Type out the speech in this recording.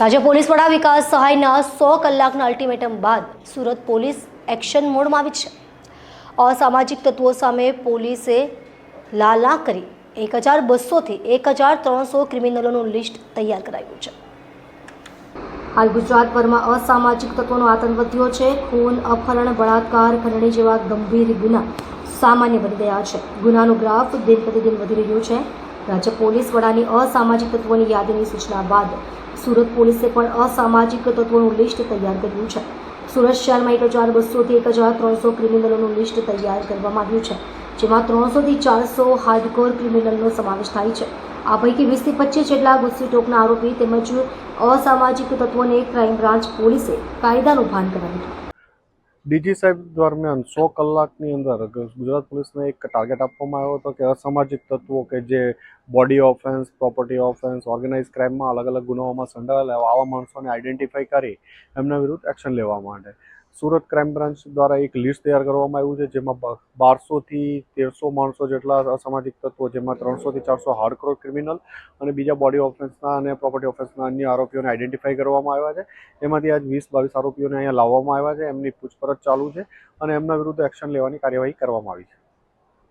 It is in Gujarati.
રાજ્ય પોલીસ વડા વિકાસ સહાયના સો કલાકના અલ્ટિમેટમ બાદ સુરત પોલીસ એક્શન મોડમાં આવી છે. અસામાજિક તત્વો સામે પોલીસે લાલા કરી એક હજાર બસોથી એક હજાર ત્રણસો ક્રિમિનલોનું લિસ્ટ તૈયાર કરાયું છે. હાલ ગુજરાતભરમાં અસામાજિક તત્વોનો આતંક વધ્યો છે. ખૂન, અપહરણ, બળાત્કાર, ખંડણી જેવા ગંભીર ગુના સામાન્ય બની ગયા છે. ગુનાનો ગ્રાફ દિન પ્રતિદિન વધી રહ્યો છે. રાજ્ય પોલીસ વડાની અસામાજિક તત્વોની યાદીની સૂચના બાદ સુરત પોલીસે પણ અસામાજિક તત્વોનું લિસ્ટ તૈયાર કર્યું છે. સુરત શહેરમાં એક હજાર બસોથી એક હજાર ત્રણસો ક્રિમિનલોનું લિસ્ટ તૈયાર કરવામાં આવ્યું છે, જેમાં ત્રણસોથી ચારસો હાર્ડકોર ક્રિમિનલનો સમાવેશ થાય છે. આ પૈકી વીસથી પચીસ જેટલા ગુસ્સી ટોકના આરોપી તેમજ અસામાજિક તત્વોને ક્રાઇમ બ્રાન્ચ પોલીસે કાયદાનું ભાન કરાવ્યું હતું. ડીજી સાહેબ દરમિયાન સો કલાકની અંદર ગુજરાત પોલીસને એક ટાર્ગેટ આપવામાં આવ્યો હતો કે અસામાજિક તત્વો કે જે body offence property offence organise ક્રાઇમમાં અલગ અલગ ગુનાઓમાં સંડોવાયેલા આવા માણસોને આઈડેન્ટિફાઈ કરી એમના વિરુદ્ધ એક્શન લેવા માટે. સુરત ક્રાઇમ બ્રાન્ચ દ્વારા એક લિસ્ટ તૈયાર કરવામાં આવ્યું છે, જેમાં બારસોથી તેરસો માણસો જેટલા અસામાજિક તત્વો, જેમાં ત્રણસોથી ચારસો હાર્ડકોર ક્રિમિનલ અને બીજા બોડી ઓફેન્સના અને પ્રોપર્ટી ઓફેન્સના અન્ય આરોપીઓને આઈડેન્ટિફાઈ કરવામાં આવ્યા છે. એમાંથી આજ વીસ, બાવીસ આરોપીઓને અહીંયા લાવવામાં આવ્યા છે. એમની પૂછપરછ ચાલુ છે અને એમના વિરુદ્ધ એક્શન લેવાની કાર્યવાહી કરવામાં આવી છે.